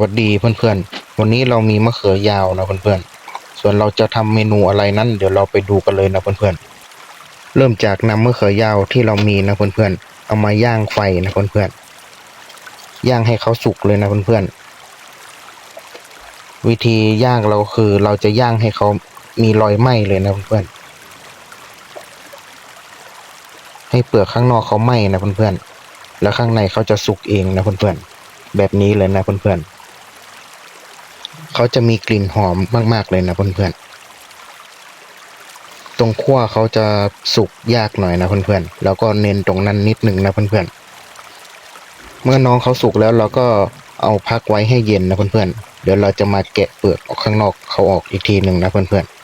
วัสดีเพื่อนๆ วันนี้เรามีมะเขือยาวนะเพื่อนๆ ส่วนเราจะทำเมนูอะไรนั้น เดี๋ยวเราไปดูกันเลยนะเพื่อนๆ เริ่มจากนำมะเขือยาวที่เรามีนะเพื่อนๆ เอามาย่างไฟนะเพื่อนๆ ย่างให้เขาสุกเลยนะเพื่อนๆ วิธีย่างเราคือเราจะย่างให้เขามีรอยไหม้เลยนะเพื่อนๆ ให้เปลือกข้างนอกเขาไหม้นะเพื่อนๆ แล้วข้างในเขาจะสุกเองนะเพื่อนๆ แบบนี้เลยนะเพื่อนๆ เขาจะมีกลิ่นหอมมาก ๆ เลยนะเพื่อนๆ ตรงขั้วเขาจะสุกยากหน่อยนะเพื่อนๆ แล้วก็เน้นตรงนั้นนิดหนึ่งนะเพื่อนๆ เมื่อน้องเขาสุกแล้วเราก็เอาพักไว้ให้เย็นนะเพื่อนๆ เดี๋ยวเราจะมาแกะเปลือกออกข้างนอกเขาออกอีกทีหนึ่งนะเพื่อนๆ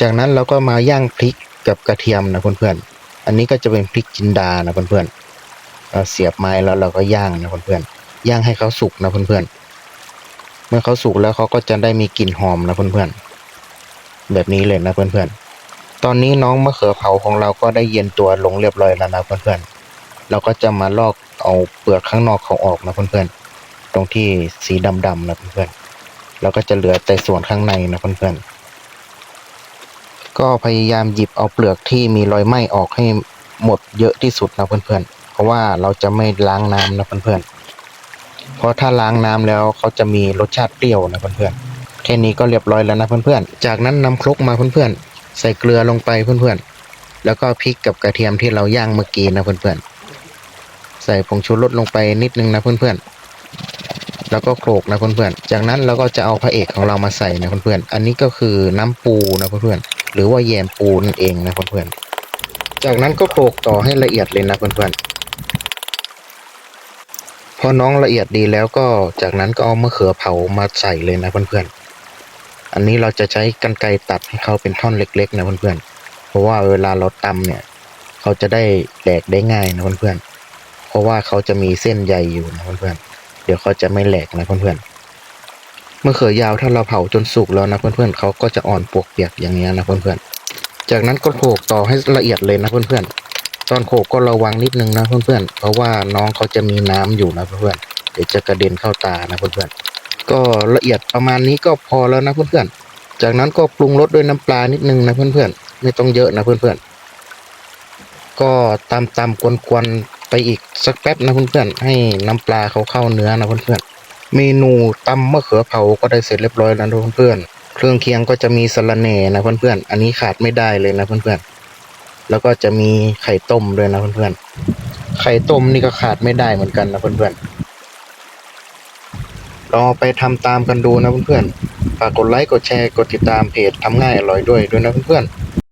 จากนั้นเราก็มาย่างพริกกับกระเทียมนะเพื่อนๆ อันนี้ก็จะเป็นพริกจินดานะเพื่อนๆเราเสียบไม้แล้วเราก็ย่างนะเพื่อนๆ ย่างให้เขาสุกนะเพื่อนๆ เมื่อเขาสุกแล้วเขาก็จะได้มีกลิ่นหอมนะเพื่อนๆ แบบนี้เลยนะเพื่อนๆ ตอนนี้น้องมะเขือเผาของเราก็ได้เย็นตัวลงเรียบร้อยแล้วนะเพื่อนๆ เราก็จะมาลอกเอาเปลือกข้างนอกเขาออกนะเพื่อนๆ ตรงที่สีดำๆนะเพื่อนๆแล้วก็จะเหลือแต่ส่วนข้างในนะเพื่อนๆ ก็พยายามหยิบเอาเปลือกที่มีรอยไหม้ออกให้หมดเยอะที่สุดนะเพื่อนๆ เพราะว่าเราจะไม่ล้างน้ำนะเพื่อนๆ เพราะถ้าล้างน้ำแล้วเขาจะมีรสชาติเปรี้ยวนะเพื่อนๆแค่นี้ก็เรียบร้อยแล้วนะเพื่อนๆ จากนั้นนำครกมาเพื่อนๆ ใส่เกลือลงไปเพื่อนๆ แล้วก็พริกกับกระเทียมที่เราย่างเมื่อกี้นะเพื่อนๆ ใส่ผงชูรสลงไปนิดนึงนะเพื่อนๆ แล้วก็โขลกนะเพื่อนๆ จากนั้นเราก็จะเอาพระเอกของเรามาใส่นะเพื่อนๆ อันนี้ก็คือน้ำปูนะเพื่อนๆ หรือว่าแยมปูนั่นเองนะเพื่อนๆ จากนั้นก็โขลกต่อให้ละเอียดเลยนะเพื่อนๆพ อน้องละเอียดดีแล้วก็จากนั้นก็เอามะเขือเผามาใส่เลยนะเพื่อนๆ อันนี้เราจะใช้กรรไกรตัดให้เขาเป็นท่อนเล็ก ๆ นะเพื่อนๆ เพราะว่าเวลาเราตำเนี่ย เขาจะได้แหลกได้ง่ายนะเพื่อนๆ เพราะว่าเขาจะมีเส้นใยอยู่นะเพื่อนๆ เดี๋ยวเขาจะไม่แหลกนะเพื่อนๆมะเขือยาวถ้าเราเผาจนสุกแล้วนะเพื่อนๆเขาก็จะอ่อนปวกเปียกอย่างเงี้นะเพื่อนๆ จากนั้นก็โขลกต่อให้ละเอียดเลยนะเพื่อนๆ ตอนโขกก็ระวังนิดนึงนะเพื่อนๆ เพราะว่าน้องเขาจะมีน้ำอยู่นะเพื่อนๆ เดี๋ยวจะกระเด็นเข้าตานะเพื่อนๆ ก็ละเอียดประมาณนี้ก็พอแล้วนะเพื่อนๆ จากนั้นก็ปรุงรสด้วยน้ำปลานิดนึงนะเพื่อนๆ ไม่ต้องเยอะนะเพื่อนๆ ก็ตามตามกวนๆไปอีกสักแป๊บนะเพื่อนๆ ให้น้ำปลาเขาเข้าเนื้อนะเพื่อนๆ เมนูตำมะเขือเผาก็ได้เสร็จเรียบร้อยแล้วนะเพื่อนๆ เครื่องเคียงก็จะมีสะระแหน่นะเพื่อนๆ อันนี้ขาดไม่ได้เลยนะเพื่อนๆ แล้วก็จะมีไข่ต้มด้วยนะเพื่อนๆ ไข่ต้มนี่ก็ขาดไม่ได้เหมือนกันนะเพื่อนๆลองเอาไปทำตามกันดูนะเพื่อนๆ ฝากกดไลค์ กดแชร์ กดติดตามเพจทำง่ายอร่อยด้วยด้วยนะเพื่อนๆ